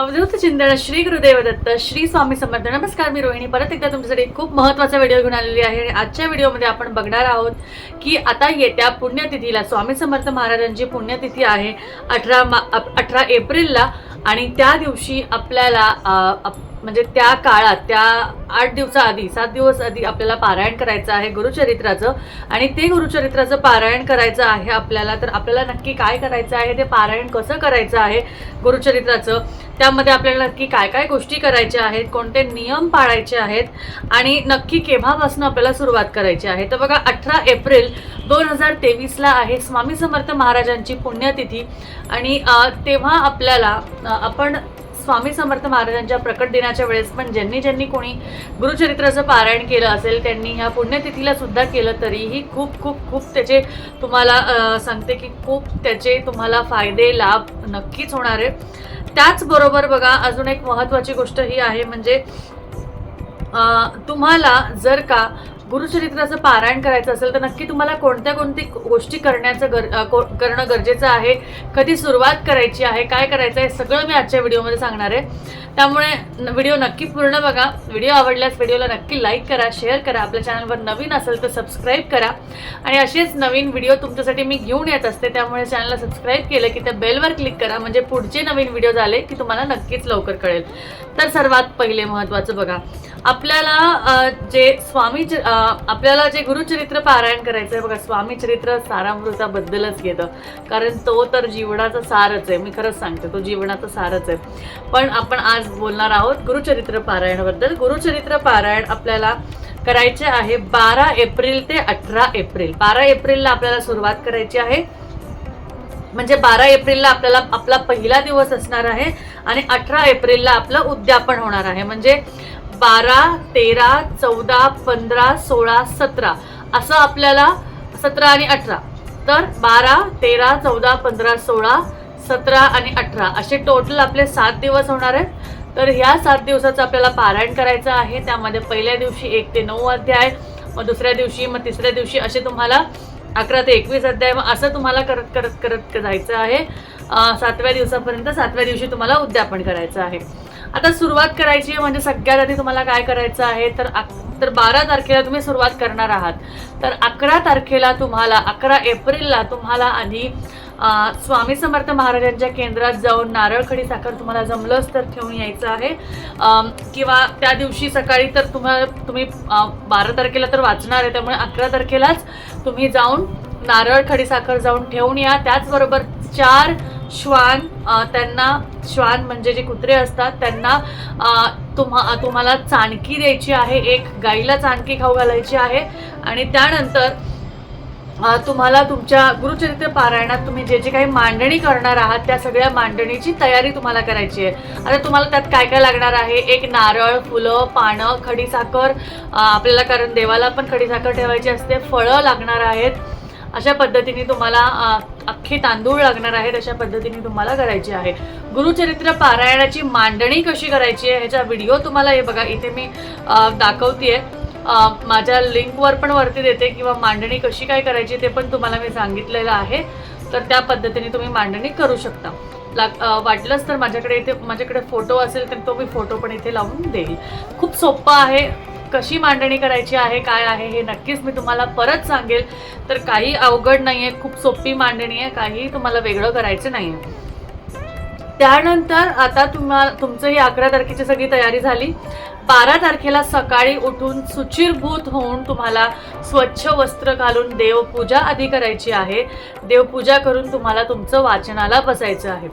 अवधूत चिंतन श्री गुरुदेव दत्त श्री स्वामी समर्थ. नमस्कार मी रोहिणी. परत एकदा तुमच्यासाठी खूप महत्त्वाचा व्हिडिओ घेऊन आलेली आहे आणि आजच्या व्हिडिओमध्ये आपण बघणार आहोत की आता येत्या पुण्यतिथीला स्वामी समर्थ महाराजांची पुण्यतिथी आहे अठरा मा अठरा एप्रिलला आणि त्या दिवशी आपल्याला म्हणजे त्या काळात त्या आठ दिवसाआधी सात दिवस आधी आपल्याला पारायण करायचं आहे गुरुचरित्राचं आणि ते गुरुचरित्राचं पारायण करायचं आहे आपल्याला तर आपल्याला नक्की काय करायचं आहे ते पारायण कसं करायचं आहे गुरुचरित्राचं? त्यामध्ये आपल्याला नक्की काय काय गोष्टी करायच्या आहेत कोणते नियम पाळायचे आहेत आणि नक्की केव्हापासून आपल्याला सुरुवात करायची आहे? तर बघा अठरा एप्रिल दोन हजार तेवीसला आहे स्वामी समर्थ महाराजांची पुण्यतिथी आणि तेव्हा आपल्याला आपण स्वामी समर्थ महाराजांच्या प्रकट दिनाच्या वेळेस पण ज्यांनी ज्यांनी कोणी गुरुचरित्राचं पारायण केलं असेल त्यांनी ह्या पुण्यतिथीला सुद्धा केलं तरीही खूप खूप खूप त्याचे तुम्हाला सांगते की खूप त्याचे तुम्हाला फायदे लाभ नक्कीच होणार आहे. त्याचबरोबर बघा अजून एक महत्त्वाची गोष्ट ही आहे म्हणजे तुम्हाला जर का गुरुचरित्राचं पारायण करायचं असेल तर नक्की तुम्हाला कोणत्या कोणती गोष्टी करण्याचं गर को- करणं गरजेचं आहे कधी सुरुवात करायची आहे काय करायचं आहे सगळं मी आजच्या व्हिडिओमध्ये सांगणार आहे. त्यामुळे व्हिडिओ नक्की पूर्ण बघा. व्हिडिओ आवडल्यास व्हिडिओला नक्की लाईक करा शेअर करा. आपल्या चॅनलवर नवीन असेल तर सबस्क्राईब करा. आणि असेच नवीन व्हिडिओ तुमच्यासाठी मी घेऊन येत असते त्यामुळे चॅनलला सबस्क्राईब केलं की त्या बेलवर क्लिक करा. म्हणजे पुढचे नवीन व्हिडिओ झाले की तुम्हाला नक्कीच लवकर कळेल. तर सर्वात पहिले महत्त्वाचं बघा. आपल्याला जे स्वामी आपल्याला जे गुरुचरित्र पारायण करायचं आहे बघा स्वामी चरित्र सारामृताबद्दलच घेतं. कारण तो तर जीवनाचा सारच आहे मी खरंच सांगते तो जीवनाचा सारच आहे. पण आपण आज बोलणार आहोत गुरुचरित्र पारायणाबद्दल. गुरुचरित्र पारायण आपल्याला करायचे आहे बारा एप्रिल ते अठरा एप्रिल. बारा एप्रिलला आपल्याला सुरुवात करायची आहे. म्हणजे बारा एप्रिलला आपल्याला आपला पहिला दिवस असणार आहे आणि अठरा एप्रिलला आपलं उद्यापन होणार आहे. म्हणजे बारा तेरा चौदा पंधरा सोळा सतरा. असं आपल्याला सतरा आणि अठरा. तर बारा तेरा चौदा पंधरा सोळा सतरा आणि अठरा. असे टोटल आपले सात दिवस होणार आहेत. तर ह्या सात दिवसाचं आपल्याला पारायण करायचं आहे. त्यामध्ये पहिल्या दिवशी एक ते नऊ अध्याय मग दुसऱ्या दिवशी मग तिसऱ्या दिवशी असे तुम्हाला अकरा ते एकवीस अध्याय मग असं तुम्हाला करत करत करत जायचं आहे. सातव्या दिवसापर्यंत सातव्या दिवशी तुम्हाला उद्यापन करायचं आहे. आता सुरुवात करायची आहे म्हणजे सगळ्यात आधी तुम्हाला काय करायचं आहे तर तर बारा तारखेला तुम्ही सुरुवात करणार आहात. तर अकरा तारखेला तुम्हाला अकरा एप्रिलला तुम्हाला आधी स्वामी समर्थ महाराजांच्या केंद्रात जाऊन नारळ खडी साखर तुम्हाला जमलंच तर ठेवून यायचं आहे. किंवा त्या दिवशी सकाळी तर तुम्हाला तुम्ही बारा तारखेला तर वाचणार आहे त्यामुळे अकरा तारखेलाच तुम्ही जाऊन नारळ खडीसाखर जाऊन ठेवून या. त्याचबरोबर चार श्वान त्यांना श्वान म्हणजे जे कुत्रे असतात त्यांना तुम्हा तुम्हाला चाणकी द्यायची आहे एक गाईला चाणकी खाऊ घालायची आहे आणि त्यानंतर तुम्हाला तुमच्या गुरुचरित्र पारायणात तुम्ही जे जे काही मांडणी करणार आहात त्या सगळ्या मांडणीची तयारी तुम्हाला करायची आहे. आता तुम्हाला त्यात काय काय लागणार आहे? एक नारळ फुलं पानं खडीसाखर आपल्याला कारण देवाला पण खडीसाखर ठेवायची असते फळं लागणार आहेत. अशा पद्धतीने तुम्हाला अख्खे तांदूळ लागणार आहेत अशा पद्धतीने तुम्हाला करायची आहे. गुरुचरित्र पारायणाची मांडणी कशी करायची आहे ह्याचा व्हिडिओ तुम्हाला हे बघा इथे मी दाखवते माझ्या लिंकवर पण वरती देते किंवा मांडणी कशी काय करायची ते पण तुम्हाला मी सांगितलेलं आहे. तर त्या पद्धतीने तुम्ही मांडणी करू शकता. लाग वाटलंच तर माझ्याकडे इथे माझ्याकडे फोटो असेल तर तो मी फोटो पण इथे लावून देईल. खूप सोपं आहे. कशी मांडणी करायची आहे काय आहे हे नक्कीच मी तुम्हाला परत सांगेल. तर काही अवघड नाही आहे खूप सोपी मांडणी आहे काही तुम्हाला वेगळं करायचं नाही आहे त्यानंतर आता तुम्हाला तुमचं ही अकरा तारखेची सगळी तयारी झाली. बारा तारखेला सकाळी उठून सुचिरभूत होऊन तुम्हाला स्वच्छ वस्त्र घालून देवपूजा आधी करायची आहे. देवपूजा करून तुम्हाला तुमचं वाचनाला बसायचं आहे.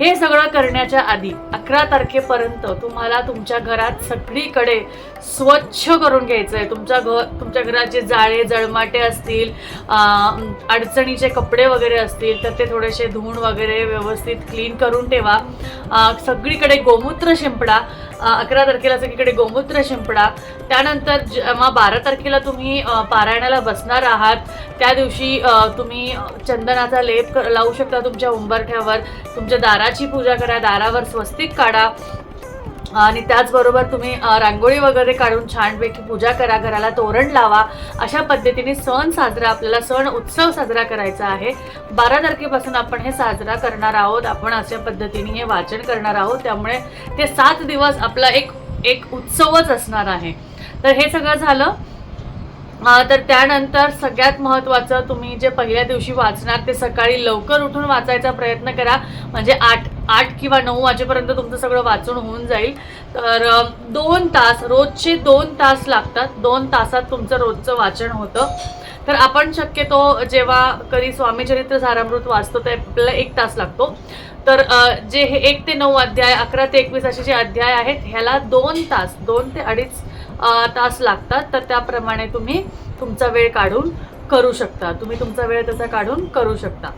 हे सगळं करण्याच्या आधी अकरा तारखेपर्यंत तुम्हाला तुमच्या घरात सगळीकडे स्वच्छ करून घ्यायचं आहे तुमच्या घर तुमच्या घरात जे जाळे जळमाटे असतील अडचणीचे कपडे वगैरे असतील तर ते थोडेसे धुवून वगैरे व्यवस्थित क्लीन करून ठेवा. सगळीकडे गोमूत्र शिंपडा. अकरा तारखेला सगळीकडे गोमूत्र शिंपडा. त्यानंतर जेव्हा बारा तारखेला तुम्ही पारायणाला बसणार आहात. त्या दिवशी तुम्ही चंदनाचा लेप लावू शकता तुमच्या उंबरठ्यावर. तुमच्या दाराची पूजा करा दारावर स्वस्तिक काढा. आणि त्याचबरोबर तुम्ही रांगोळी वगैरे काढून छानपैकी पूजा करा घराला तोरण लावा. अशा पद्धतीने सण साजरा आपल्याला सण उत्सव साजरा करायचा आहे. बारा तारखेपासून आपण हे साजरा करणार आहोत. आपण अशा पद्धतीने हे वाचन करणार आहोत. त्यामुळे ते सात दिवस आपला एक एक उत्सवच असणार आहे. तर हे सगळं झालं. तर त्यानंतर सगळ्यात महत्त्वाचं तुम्ही जे पहिल्या दिवशी वाचणार ते सकाळी लवकर उठून वाचायचा प्रयत्न करा. म्हणजे आठ आठ किंवा नऊ वाजेपर्यंत तुमचं सगळं वाचून होऊन जाईल. तर दोन तास रोजचे दोन तास लागतात. दोन तासात तुमचं रोजचं वाचन होतं. तर आपण शक्यतो जेव्हा कधी स्वामीचरित्र सारामृत वाचतो ते आपल्याला एक तास लागतो. तर जे हे एक ते नऊ अध्याय अकरा ते एकवीस असे जे अध्याय आहेत ह्याला दोन तास दोन ते अडीच तास लागतात. तर त्याप्रमाणे तुम्ही तुमचा वेळ काढून करू शकता. तुम्ही तुमचा वेळ तसा काढून करू शकता.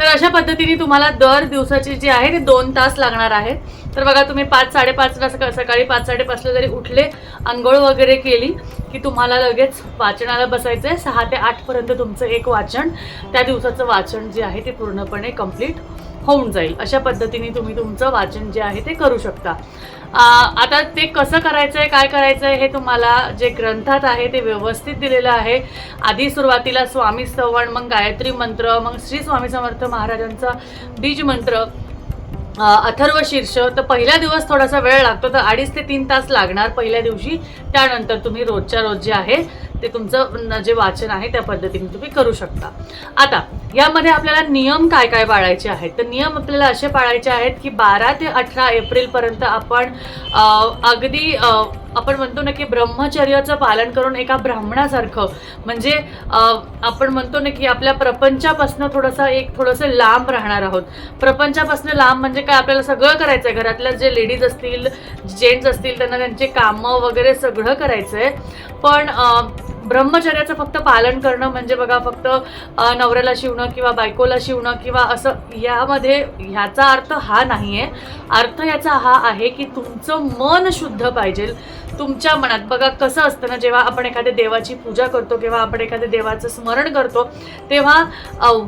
तर अशा पद्धतीने तुम्हाला दर दिवसाचे जे आहे ते दोन तास लागणार आहेत तर बघा तुम्ही पाच साडेपाचला सका सकाळी पाच साडेपाचला जरी उठले आंघोळ वगैरे केली की तुम्हाला लगेच वाचनाला बसायचं आहे सहा ते आठपर्यंत तुमचं एक वाचन त्या दिवसाचं वाचन जे आहे ते पूर्णपणे कंप्लीट होऊन जाईल. अशा पद्धतीने तुम्ही तुमचं वाचन जे आहे ते करू शकता. आता ते कसं करायचं आहे काय करायचं आहे हे तुम्हाला जे ग्रंथात आहे ते व्यवस्थित दिलेलं आहे. आधी सुरुवातीला स्वामी सवण मग गायत्री मंत्र मग श्री स्वामी समर्थ महाराजांचा बीज मंत्र. अथर्व शीर्ष तर पहिला दिवस थोडासा वेळ लागतो तर अडीच ते तीन तास लागणार पहिल्या दिवशी. त्यानंतर तुम्ही रोजच्या रोज जे आहे ते तुमचं जे वाचन आहे त्या पद्धतीने तुम्ही करू शकता. आता यामध्ये आपल्याला नियम काय काय पाळायचे आहेत? तर नियम आपल्याला असे पाळायचे आहेत की बारा ते अठरा एप्रिलपर्यंत आपण अगदी आपण म्हणतो ना की ब्रह्मचर्याचं पालन करून एका ब्राह्मणासारखं. म्हणजे आपण म्हणतो ना की आपल्या प्रपंचापासून थोडंसं एक थोडंसं लांब राहणार आहोत. प्रपंचापासून लांब म्हणजे काय? आपल्याला सगळं करायचं आहे घरातल्या जे लेडीज असतील जेंट्स असतील त्यांना त्यांचे कामं वगैरे सगळं करायचं आहे पण ब्रह्मचर्याचं फक्त पालन करणं म्हणजे बघा फक्त नवऱ्याला शिवणं किंवा बायकोला शिवणं किंवा असं यामध्ये ह्याचा अर्थ हा नाही आहे अर्थ याचा हा आहे की तुमचं मन शुद्ध पाहिजे. तुमच्या मनात. बघा कसं असतं ना जेव्हा आपण एखाद्या देवाची पूजा करतो किंवा आपण एखाद्या देवाचं स्मरण करतो तेव्हा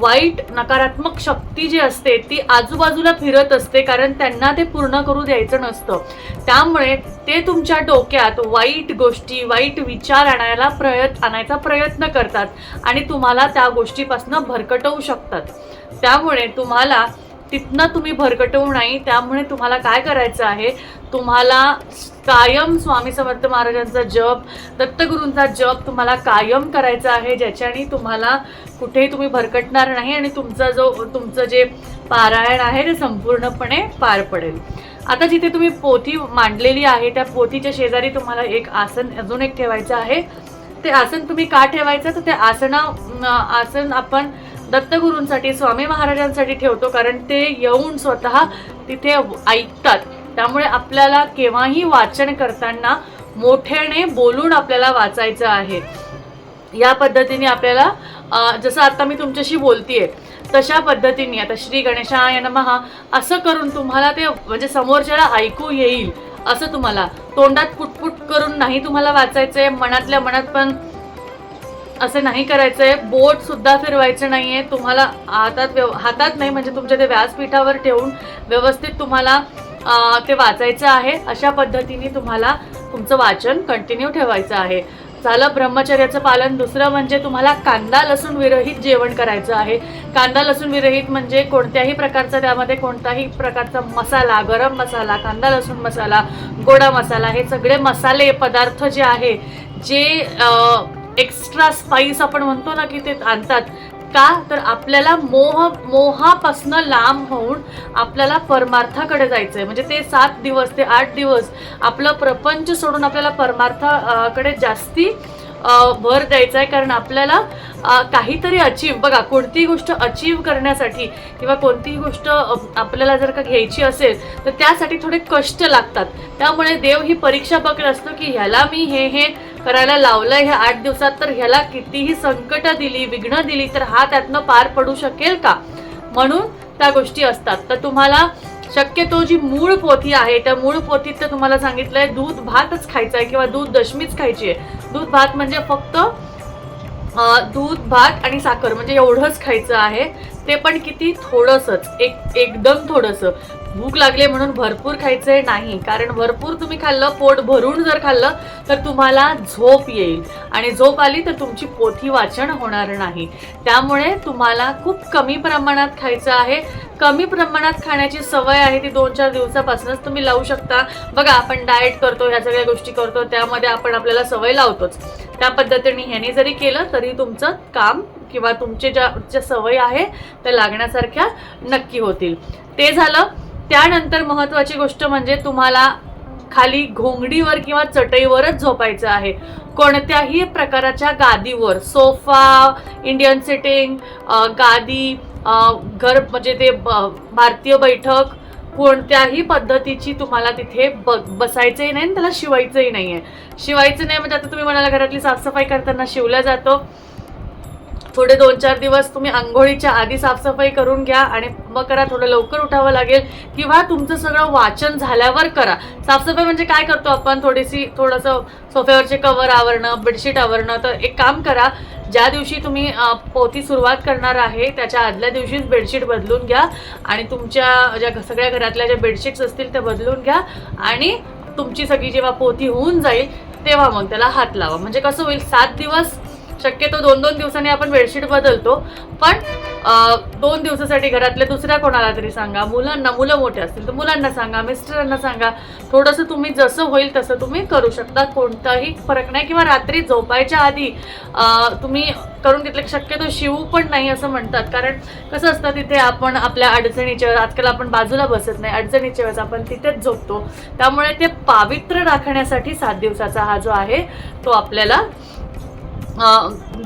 वाईट नकारात्मक शक्ती जी असते ती आजूबाजूला फिरत असते कारण त्यांना ते पूर्ण करू द्यायचं नसतं. त्यामुळे ते तुमच्या डोक्यात वाईट गोष्टी वाईट विचार आणायला प्रयत्न आणायचा प्रयत्न करतात आणि तुम्हाला त्या गोष्टीपासून भरकटवू शकतात. त्यामुळे तुम्हाला तिथनं तुम्ही भरकटवू नाही त्यामुळे तुम्हाला काय करायचं आहे? तुम्हाला कायम स्वामी समर्थ महाराजांचा जप दत्तगुरूंचा जप तुम्हाला कायम करायचा आहे ज्याच्याने तुम्हाला कुठेही तुम्ही भरकटणार नाही आणि तुमचा जो तुमचं जे पारायण आहे ते संपूर्णपणे पार पडेल. आता जिथे तुम्ही पोथी मांडलेली आहे त्या पोथीच्या शेजारी तुम्हाला एक आसन अजून एक ठेवायचं आहे. ते आसन तुम्ही का ठेवायचं? तर ते आसना आसन आपण दत्तगुरूंसाठी स्वामी महाराजांसाठी ठेवतो कारण ते येऊन स्वतः तिथे ऐकतात. त्यामुळे आपल्याला केव्हाही वाचन करताना मोठ्याने बोलून आपल्याला वाचायचं आहे. या पद्धतीने आपल्याला जसं आता मी तुमच्याशी बोलतीये तशा पद्धतीने आता श्री गणेशाय नमहा असं करून तुम्हाला ते म्हणजे समोरच्याला ऐकू येईल असं तुम्हाला. तोंडात पुटपुट करून नाही तुम्हाला वाचायचं आहे मनातल्या मनात पण असं नाही करायचंय. बोट सुद्धा फिरवायचं नाहीये. तुम्हाला हातात व्यव हातात नाही म्हणजे तुमच्या ते व्यासपीठावर ठेवून व्यवस्थित तुम्हाला ते वाचायचं आहे. अशा पद्धतीने तुम्हाला तुमचं वाचन कंटिन्यू ठेवायचं आहे. झालं ब्रह्मचर्याचं पालन. दुसरं म्हणजे तुम्हाला कांदा लसूण विरहित जेवण करायचं आहे. कांदा लसूण विरहित म्हणजे कोणत्याही प्रकारचा त्यामध्ये कोणताही प्रकारचा मसाला गरम मसाला कांदा लसूण मसाला गोडा मसाला हे सगळे मसाले पदार्थ जे आहे जे एक्स्ट्रा स्पाइस आपण म्हणतो ना की ते आणतात. का? तर आपल्याला मोह मोहापासनं लांब होऊन आपल्याला परमार्थाकडे जायचं आहे म्हणजे ते सात दिवस ते आठ दिवस आपलं प्रपंच सोडून आपल्याला परमार्थाकडे जास्ती भर द्यायचा आहे कारण आपल्याला काहीतरी अचीव बघा कोणतीही गोष्ट अचीव करण्यासाठी किंवा कोणतीही गोष्ट आपल्याला जर का घ्यायची असेल तर त्यासाठी थोडे कष्ट लागतात. त्यामुळे देव ही परीक्षा बघत असतो की ह्याला मी हे हे करायला लावलं ह्या आठ दिवसात तर ह्याला कितीही संकट दिली विघ्न दिली तर हा त्यातनं पार पडू शकेल का? म्हणून त्या गोष्टी असतात. तर तुम्हाला शक्यतो जी मूळ पोथी आहे त्या मूळ पोथीत तर तुम्हाला सांगितलंय दूध भातच खायचा आहे किंवा दूध दशमीच खायची आहे दूध भात म्हणजे फक्त दूध भात आणि साखर म्हणजे एवढंच खायचं आहे. ते पण किती थोडंसंच एक एकदम थोडंसं. भूक लागली म्हणून भरपूर खायचंय नाही. कारण भरपूर तुम्ही खाल्लं पोट भरून जर खाल्लं तर तुम्हाला झोप येईल. आणि झोप आली तर तुमची पोथी वाचन होणार नाही. त्यामुळे तुम्हाला खूप कमी प्रमाणात खायचं आहे. कमी प्रमाणात खाण्याची सवय आहे ती दोन चार दिवसापासूनच तुम्ही लावू शकता. बघा आपण डाएट करतो ह्या सगळ्या गोष्टी करतो त्यामध्ये आपण आपल्याला सवय लावतोच. त्या पद्धतीने ह्याने जरी केलं तरी तुमचं काम किंवा तुमचे ज्या ज्या सवयी आहे त्या लागण्यासारख्या नक्की होतील. ते झालं. त्यानंतर महत्त्वाची गोष्ट म्हणजे तुम्हाला खाली घोंगडीवर किंवा चटईवरच झोपायचं आहे. कोणत्याही प्रकाराच्या गादीवर सोफा इंडियन सिटिंग गादी घर म्हणजे ते ब- भारतीय बैठक कोणत्याही पद्धतीची तुम्हाला तिथे ब बसायचंही नाही आणि त्याला शिवायचंही नाही आहे शिवायचं नाही म्हणजे आता तुम्ही म्हणाला घरातली साफसफाई करताना शिवलं जातं. थोडे दोन चार दिवस तुम्ही आंघोळीच्या आधी साफसफाई करून घ्या आणि मग करा थोडं लवकर उठावं लागेल. किंवा तुमचं सगळं वाचन झाल्यावर करा. साफसफाई म्हणजे काय करतो आपण? थोडीशी थोडंसं सोफ्यावरचे कवर आवरणं बेडशीट आवरणं. तर एक काम करा ज्या दिवशी तुम्ही पोथी सुरुवात करणार आहे त्याच्या आदल्या दिवशीच बेडशीट बदलून घ्या आणि तुमच्या ज्या घ- सगळ्या घरातल्या ज्या बेडशीट्स असतील त्या बदलून घ्या आणि तुमची सगळी जेव्हा पोथी होऊन जाईल तेव्हा मग त्याला हात लावा. म्हणजे कसं होईल? सात दिवस शक्यतो दोन दोन दिवसांनी आपण बेडशीट बदलतो. पण दोन दिवसासाठी घरातल्या दुसऱ्या कोणाला तरी सांगा. मुलांना मुलं मोठे असतील तर मुलांना सांगा मिस्टरांना सांगा. थोडंसं तुम्ही जसं होईल तसं तुम्ही करू शकता. कोणताही फरक नाही. किंवा रात्री झोपायच्या आधी तुम्ही करून घेतले शक्यतो शिवू पण नाही असं म्हणतात. कारण कसं असतं तिथे आपण आपल्या अडचणीच्या वेळेस आजकाल आपण बाजूला बसत नाही. अडचणीच्या वेळेस आपण तिथेच झोपतो. त्यामुळे ते पावित्र्य राखण्यासाठी सात दिवसाचा हा जो आहे तो आपल्याला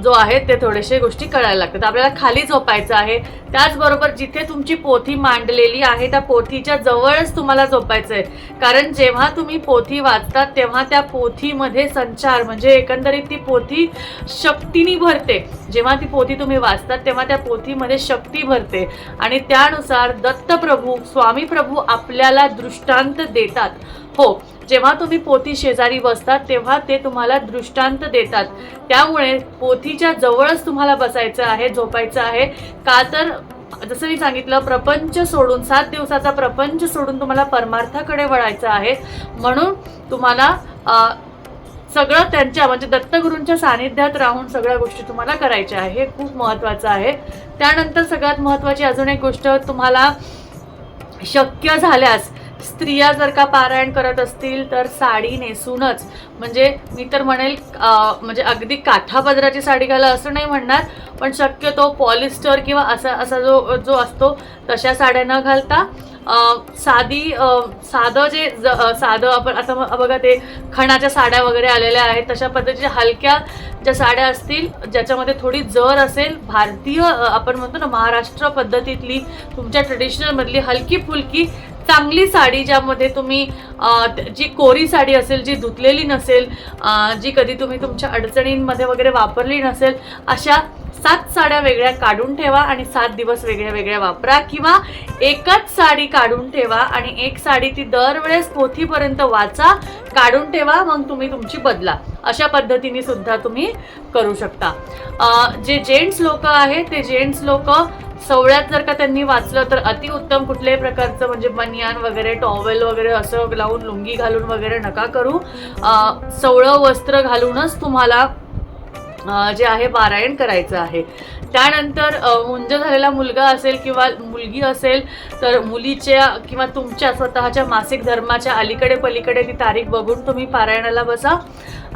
जो आहे ते थोडेसे गोष्टी कळायला लागतात. आपल्याला खाली झोपायचं आहे. त्याचबरोबर जिथे तुमची पोथी मांडलेली आहे त्या पोथीच्या जवळच तुम्हाला झोपायचं आहे कारण जेव्हा तुम्ही पोथी वाचतात तेव्हा त्या पोथीमध्ये संचार म्हणजे एकंदरीत ती पोथी शक्तीनी भरते. जेव्हा ती पोथी तुम्ही वाचतात तेव्हा त्या पोथीमध्ये शक्ती भरते. आणि त्यानुसार दत्तप्रभू स्वामी प्रभू आपल्याला दृष्टांत देतात. हो जेव्हा तुम्ही पोथी शेजारी बसतात तेव्हा ते तुम्हाला दृष्टांत देतात. त्यामुळे पोथीच्या जवळच तुम्हाला बसायचं आहे झोपायचं आहे. का तर जसं मी सांगितलं प्रपंच सोडून सात दिवसाचा प्रपंच सोडून तुम्हाला परमार्थाकडे वळायचं आहे. म्हणून तुम्हाला सगळं त्यांच्या म्हणजे दत्तगुरूंच्या सानिध्यात राहून सगळ्या गोष्टी तुम्हाला करायच्या आहे. हे खूप महत्त्वाचं आहे. त्यानंतर सगळ्यात महत्त्वाची अजून एक गोष्ट तुम्हाला शक्य झाल्यास स्त्रिया जर का पारायण करत असतील तर साडी नेसूनच म्हणजे मी तर म्हणेल म्हणजे अगदी काठापदराची साडी घाला असं नाही म्हणणार पण शक्यतो पॉलिस्टर किंवा असा असा जो जो असतो तशा साड्या न घालता साधी साधं जे ज साधं आपण आता बघा ते खणाच्या साड्या वगैरे आलेल्या आहेत तशा पद्धतीच्या हलक्या ज्या साड्या असतील ज्याच्यामध्ये थोडी जर असेल भारतीय आपण म्हणतो ना महाराष्ट्र पद्धतीतली तुमच्या ट्रेडिशनलमधली हलकी फुलकी चांगली साडी ज्यामध्ये तुम्ही जी कोरी साडी असेल जी धुतलेली नसेल जी कधी तुम्ही तुमच्या अडचणींमध्ये वगैरे वापरली नसेल अशा सात साड्या वेगळ्या काढून ठेवा आणि सात दिवस वेगळ्या वेगळ्या वापरा किंवा एकच साडी काढून ठेवा आणि एक साडी ती दरवेळेस पोथीपर्यंत वाचा काढून ठेवा मग तुम्ही तुमची बदला. अशा पद्धतीने सुद्धा तुम्ही करू शकता. जे जेंट्स लोक आहेत ते जेंट्स लोक सवळ्यात जर का त्यांनी वाचलं तर अतिउत्तम कुठल्याही प्रकारचं म्हणजे बनियान वगैरे टॉवेल वगैरे असं लावून लुंगी घालून वगैरे नका करू. सवळं वस्त्र घालूनच तुम्हाला जे आहे पारायण करायचं आहे. त्यानंतर मुंज झालेला मुलगा असेल किंवा मुलगी असेल तर मुलीच्या किंवा तुमच्या स्वतःच्या मासिक धर्माच्या अलीकडे पलीकडे ती तारीख बघून तुम्ही पारायणाला बसा.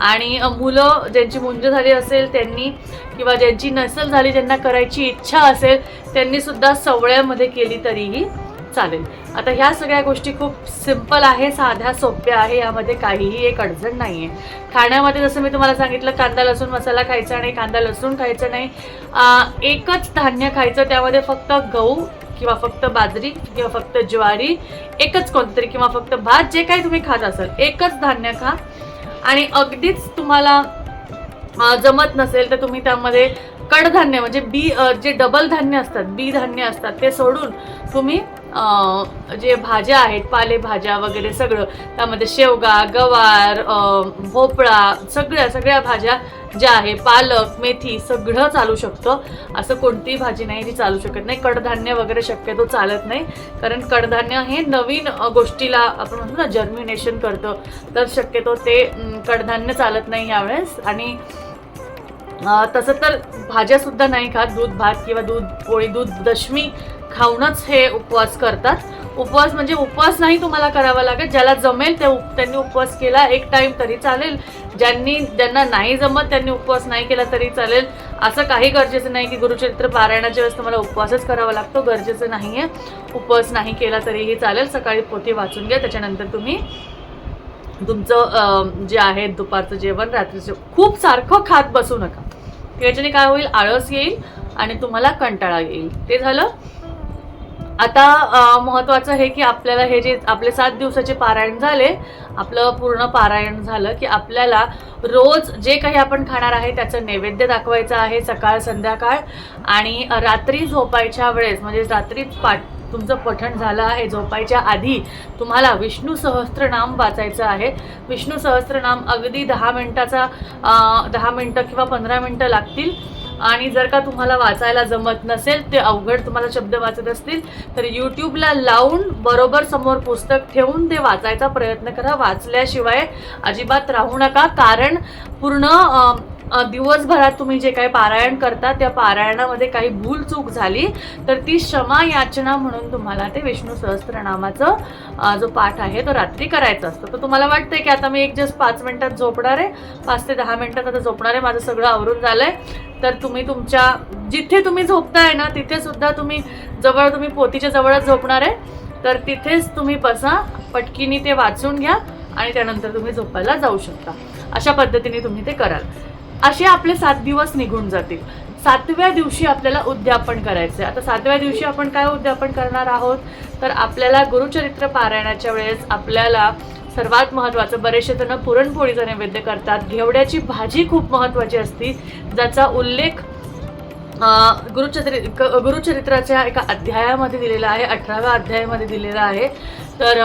आणि मुलं ज्यांची मुंज झाली असेल त्यांनी किंवा ज्यांची नसल झाली ज्यांना करायची इच्छा असेल त्यांनीसुद्धा सवळ्यामध्ये केली तरीही. चालेल. आता ह्या सगळ्या गोष्टी खूप सिंपल आहे साध्या सोप्या आहे यामध्ये काहीही एक अडचण नाही आहे खाण्यामध्ये जसं मी तुम्हाला सांगितलं कांदा लसूण मसाला खायचा नाही कांदा लसूण खायचं नाही. एकच धान्य खायचं त्यामध्ये फक्त गहू किंवा फक्त बाजरी किंवा फक्त ज्वारी एकच कोणतरी किंवा फक्त भात जे काही तुम्ही खात असाल एकच धान्य खा. आणि अगदीच तुम्हाला जमत नसेल तर तुम्ही त्यामध्ये कडधान्य म्हणजे बी जे डबल धान्य असतात बी धान्य असतात ते सोडून तुम्ही जे भाज्या आहेत पालेभाज्या वगैरे सगळं त्यामध्ये शेवगा गवार भोपळा सगळ्या सगळ्या भाज्या ज्या आहे पालक मेथी सगळं चालू शकतं. असं कोणतीही भाजी नाही जी चालू शकत नाही. कडधान्य वगैरे शक्यतो चालत नाही. कारण कडधान्य हे नवीन गोष्टीला आपण म्हणतो ना जर्मिनेशन करतं. तर शक्यतो ते कडधान्य चालत नाही यावेळेस. आणि तसं तर भाज्यासुद्धा नाही खात. दूध भात किंवा दूध पोळी दूध दशमी खाऊनच हे उपवास करतात. उपवास म्हणजे उपवास नाही तुम्हाला करावा लागेल ज्याला जमेल ते उप- त्यांनी उपवास केला एक टाईम तरी चालेल. ज्यांनी ज्यांना नाही जमत त्यांनी उपवास नाही केला तरी चालेल. असं काही गरजेचं नाही की गुरुचरित्र पारायणाच्या वेळेस तुम्हाला उपवासच करावा लागतो. गरजेचं नाही आहे उपवास नाही केला तरीही चालेल. सकाळी पोथी वाचून घ्या. त्याच्यानंतर तुम्ही तुमचं जे आहे दुपारचं जेवण रात्रीचं खूप सारखं खात बसू नका. त्याच्याने काय होईल? आळस येईल आणि तुम्हाला कंटाळा येईल. ते झालं. आता महत्त्वाचं महत्वाचं हे की आपल्याला हे जे आपले सात दिवसाचे पारायण झाले आपलं पूर्ण पारायण झालं की आपल्याला रोज जे काही आपण खाणार आहे त्याचं नैवेद्य दाखवायचं आहे सकाळ संध्याकाळ आणि रात्री झोपायच्या वेळेस म्हणजे रात्री पाठ तुमचं पठण झालं आहे झोपायच्या आधी तुम्हाला विष्णू सहस्त्रनाम वाचायचं आहे. विष्णू सहस्त्रनाम अगदी दहा मिनटाचा दहा मिनटं किंवा पंधरा मिनटं लागतील. आणि जर का तुम्हाला वाचायला जमत नसेल ते अवघड तुम्हाला शब्द वाचत असतील तर यूट्यूबला लावून बरोबर समोर पुस्तक ठेवून ते वाचायचा प्रयत्न करा. वाचल्याशिवाय अजिबात राहू नका. कारण पूर्ण दिवसभरात तुम्ही जे काही पारायण करता त्या पारायणामध्ये काही भूल चूक झाली तर ती क्षमा याचना म्हणून तुम्हाला ते विष्णू सहस्त्रनामाचं नामाचं जो पाठ आहे तो रात्री करायचा असतो. तर तुम्हाला वाटतंय की आता मी एक जस्ट पाच मिनिटात झोपणार आहे पाच ते दहा मिनिटात आता झोपणार आहे माझं सगळं आवरून झालंय. तर तुम्ही तुमच्या जिथे तुम्ही झोपताय ना तिथे सुद्धा तुम्ही जवळ तुम्ही पोतीच्या जवळच झोपणार आहे. तर तिथेच तुम्ही बसा पटकीनी ते वाचून घ्या आणि त्यानंतर तुम्ही झोपायला जाऊ शकता. अशा पद्धतीने तुम्ही ते कराल. असे आपले सात दिवस निघून जातील. सातव्या दिवशी आपल्याला उद्यापन करायचं आहे आता सातव्या दिवशी आपण काय उद्यापन करणार आहोत? तर आपल्याला गुरुचरित्र पारायणाच्या वेळेस आपल्याला सर्वात महत्त्वाचं बरेचसे जण पुरणपोळीचा नैवेद्य करतात घेवड्याची भाजी खूप महत्त्वाची असती ज्याचा उल्लेख गुरुचरि क- गुरुचरित्राच्या एका अध्यायामध्ये दिलेला आहे अठराव्या अध्यायामध्ये दिलेला आहे. तर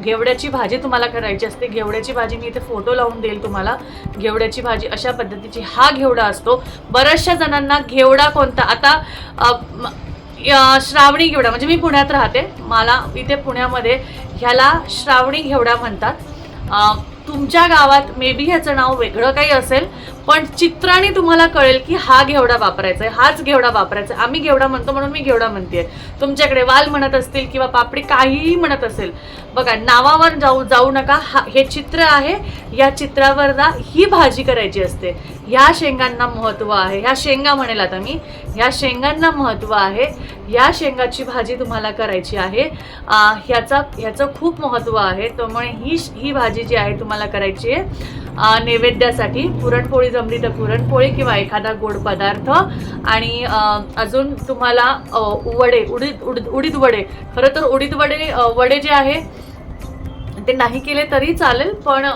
घेवड्याची भाजी तुम्हाला करायची असते. घेवड्याची भाजी मी इथे फोटो लावून देईल तुम्हाला. घेवड्याची भाजी अशा पद्धतीची हा घेवडा असतो. बऱ्याचशा जणांना घेवडा कोणता? आता श्रावणी घेवडा म्हणजे मी पुण्यात राहते. मला इथे पुण्यामध्ये ह्याला श्रावणी घेवडा म्हणतात. तुमच्या गावात मे बी ह्याचं नाव वेगळं काही असेल पण चित्राने तुम्हाला कळेल की हा घेवडा वापरायचा आहे हाच घेवडा वापरायचा आहे. आम्ही घेवडा म्हणतो म्हणून मी घेवडा म्हणते तुमच्याकडे वाल म्हणत असतील किंवा पापडी काहीही म्हणत असेल बघा नावावर जाऊ जाऊ नका. हा हे चित्र आहे. या चित्रावर जा. ही भाजी करायची असते. ह्या शेंगांना महत्त्व आहे. ह्या शेंगा म्हणेल आता मी ह्या शेंगांना महत्त्व आहे. या शेंगाची भाजी तुम्हाला करायची आहे. ह्याचा ह्याचं खूप महत्त्व आहे. त्यामुळे ही ही भाजी जी आहे तुम्हाला करायची आहे नैवेद्यासाठी पुरणपोळी जमली तर पुरणपोळी किंवा एखादा गोड पदार्थ. आणि अजून तुम्हाला वडे उडीद उडीद उडीद वडे. खरं तर उडीद वडे वडे जे आहे ते नाही केले तरी चालेल पण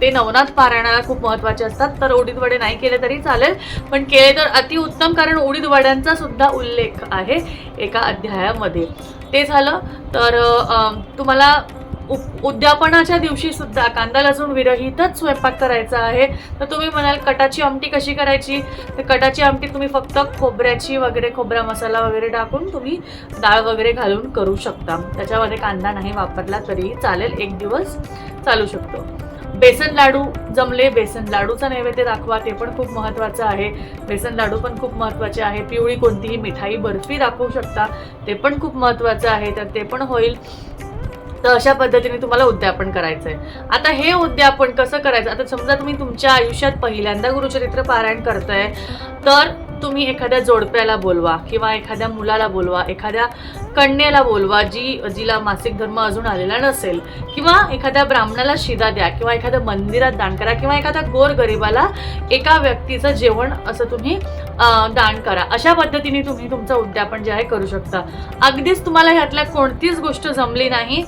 ते नवनाथ पारायणाला खूप महत्त्वाचे असतात. तर उडीद वडे नाही केले तरी चालेल. पण केले तर अतिउत्तम कारण उडीद वड्यांचा सुद्धा उल्लेख आहे एका अध्यायामध्ये. ते झालं. तर तुम्हाला उद्यापनाच्या दिवशी सुद्धा कांदा लसूण विरहितच स्वयंपाक करायचा आहे. तर तुम्ही म्हणाल कटाची आमटी कशी करायची? तर कटाची आमटी तुम्ही फक्त खोबऱ्याची वगैरे खोबरा मसाला वगैरे टाकून तुम्ही डाळ वगैरे घालून करू शकता. त्याच्यामध्ये कांदा नाही वापरला तरीही चालेल एक दिवस चालू शकतो. बेसन लाडू जमले बेसन लाडूचा नैवेद्य दाखवा ते पण खूप महत्त्वाचं आहे. बेसन लाडू पण खूप महत्त्वाचे आहे. पिवळी कोणतीही मिठाई बर्फी दाखवू शकता ते पण खूप महत्त्वाचं आहे. तर ते पण होईल. तर अशा पद्धतीने तुम्हाला उद्यापन करायचं आहे आता हे उद्यापन कसं करायचं? आता समजा तुम्ही तुमच्या आयुष्यात पहिल्यांदा गुरुचरित्र पारायण करताय तर तुम्ही एखाद्या जोडप्याला बोलवा किंवा एखाद्या मुलाला बोलवा एखाद्या कन्येला बोलवा जी जिला मासिक धर्म अजून आलेला नसेल किंवा एखाद्या ब्राह्मणाला शिदा द्या किंवा एखाद्या मंदिरात दान करा किंवा एखाद्या गोरगरिबाला एका व्यक्तीचं जेवण असं तुम्ही दान करा. अशा पद्धतीने तुम्ही तुमचं उद्यापन जे आहे करू शकता. अगदीच तुम्हाला ह्यातल्या कोणतीच गोष्ट जमली नाही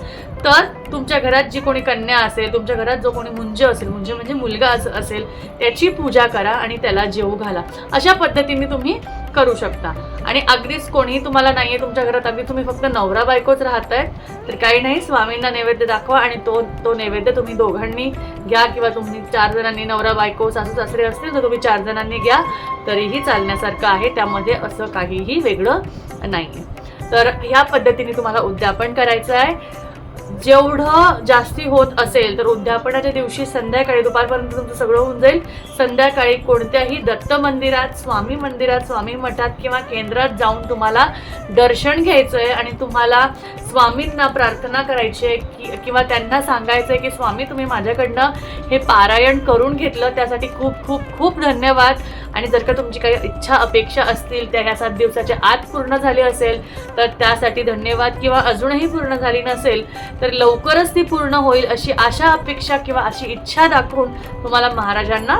तर तुमच्या घरात जी कोणी कन्या असेल तुमच्या घरात जो कोणी मुंज असेल मुंज म्हणजे मुलगा असेल त्याची पूजा करा आणि त्याला जेवू घाला. अशा पद्धतीने तुम्ही करू शकता. आणि अगदीच कोणीही तुम्हाला नाही आहे तुमच्या घरात अगदी तुम्ही फक्त नवरा बायकोच राहत आहे तर काही नाही स्वामींना नैवेद्य दाखवा आणि तो तो नैवेद्य तुम्ही दोघांनी घ्या किंवा तुम्ही चार जणांनी नवरा बायको सासू सासरे असतील तर तुम्ही चार जणांनी घ्या तरीही चालण्यासारखं आहे. त्यामध्ये असं काहीही वेगळं नाही तर ह्या पद्धतीने तुम्हाला उद्यापन करायचं आहे. जेवढं जास्ती होत असेल तर उद्यापनाच्या दिवशी संध्याकाळी दुपारपर्यंत तुमचं सगळं होऊन जाईल. संध्याकाळी कोणत्याही दत्त मंदिरात स्वामी मंदिरात स्वामी मठात किंवा केंद्रात जाऊन तुम्हाला दर्शन घ्यायचं आहे आणि तुम्हाला स्वामींना प्रार्थना करायची आहे की किंवा त्यांना सांगायचं आहे की स्वामी तुम्ही माझ्याकडनं हे पारायण करून घेतलं. त्यासाठी खूप खूप खूप धन्यवाद. आणि जर का तुमची काही इच्छा अपेक्षा असतील त्या ह्या सात दिवसाच्या आत पूर्ण झाली असेल तर त्यासाठी धन्यवाद. किंवा अजूनही पूर्ण झाली नसेल तर लवकरच ती पूर्ण होईल अशी आशा अपेक्षा किंवा अशी इच्छा दाखवून तुम्हाला महाराजांना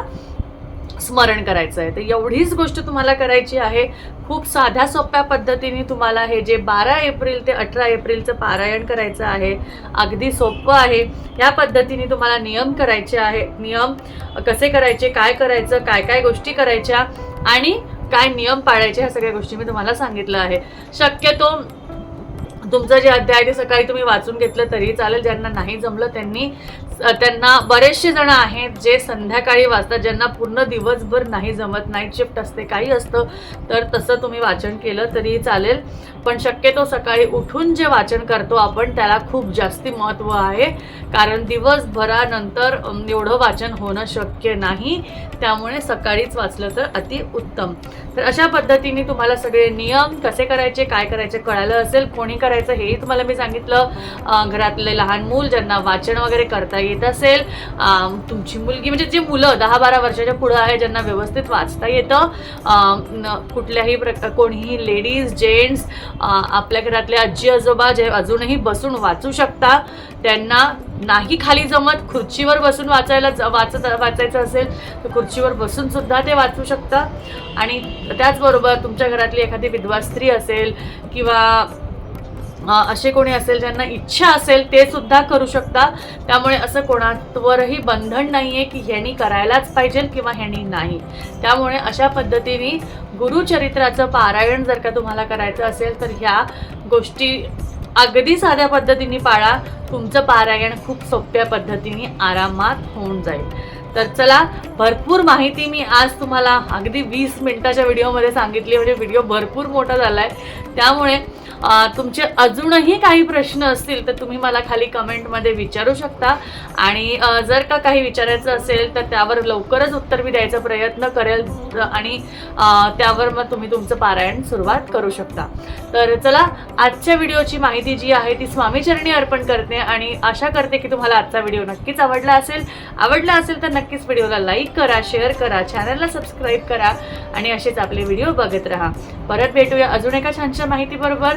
स्मरण करायचं आहे तर एवढीच गोष्ट तुम्हाला करायची आहे. खूप साध्या सोप्या पद्धतीने तुम्हाला हे जे बारा एप्रिल ते अठरा एप्रिलचं पारायण करायचं आहे अगदी सोपं आहे. या पद्धतीने तुम्हाला नियम करायचे आहे. नियम कसे करायचे काय करायचं काय काय गोष्टी करायच्या आणि काय नियम पाळायचे ह्या सगळ्या गोष्टी मी तुम्हाला सांगितलं आहे. शक्यतो तुमचं जे अध्याय आहे ते सकाळी तुम्ही वाचून घेतलं तरी चालेल. ज्यांना नाही जमलं त्यांनी त्यांना बरेचसे जण आहेत जे संध्याकाळी वाचतात ज्यांना पूर्ण दिवसभर नाही जमत नाईट शिफ्ट असते काही असतं तर तसं तुम्ही वाचन केलं तरी चालेल. पण शक्यतो सकाळी उठून जे वाचन करतो आपण त्याला खूप जास्ती महत्त्व आहे. कारण दिवसभरानंतर एवढं वाचन होणं शक्य नाही. त्यामुळे सकाळीच वाचलं तर अति उत्तम. तर अशा पद्धतीने तुम्हाला सगळे नियम कसे करायचे काय करायचे कळालं असेल कोणी करायचं हेही तुम्हाला मी सांगितलं. घरातले लहान मूल ज्यांना वाचन वगैरे करता येईल येत असेल. तुमची मुलगी म्हणजे जे मुलं दहा बारा वर्षाच्या पुढं आहे ज्यांना व्यवस्थित वाचता येतं. कुठल्याही प्रकार कोणीही लेडीज जेंट्स आपल्या घरातले आजी आजोबा जे अजूनही बसून वाचू शकता. त्यांना नाही खाली जमत खुर्चीवर बसून वाचायला ज- वाचत वाचायचं असेल तर खुर्चीवर बसून सुद्धा ते वाचू शकता. आणि त्याचबरोबर तुमच्या घरातली एखादी विधवा स्त्री असेल किंवा असे कोणी असेल ज्यांना इच्छा असेल ते सुद्धा करू शकता. त्यामुळे असं कोणावरही बंधन नाही आहे की ह्यांनी करायलाच पाहिजे किंवा ह्यांनी नाही. त्यामुळे अशा पद्धतीने गुरुचरित्राचं पारायण जर का तुम्हाला करायचं असेल तर ह्या गोष्टी अगदी साध्या पद्धतीने पाळा. तुमचं पारायण खूप सोप्या पद्धतीने आरामात होऊन जाईल. तर चला भरपूर माहिती मी आज तुम्हाला अगदी वीस मिनटाच्या व्हिडिओमध्ये सांगितली म्हणजे व्हिडिओ भरपूर मोठा झाला आहे त्यामुळे तुमचे अजूनही काही प्रश्न असतील तर तुम्ही मला खाली कमेंटमध्ये विचारू शकता. आणि जर का काही विचारायचं असेल तर त्यावर लवकरच उत्तर मी द्यायचा प्रयत्न करेल आणि त्यावर मग तुम्ही तुमचं पारायण सुरुवात करू शकता. तर चला आजच्या व्हिडिओची माहिती जी आहे ती स्वामीचरणी अर्पण करते आणि आशा करते की तुम्हाला आजचा व्हिडिओ नक्कीच आवडला असेल. आवडला असेल तर नक्कीच व्हिडिओला लाईक करा शेअर करा चॅनलला सबस्क्राईब करा आणि असेच आपले व्हिडिओ बघत राहा. परत भेटूया अजून एका छानशा माहितीबरोबर.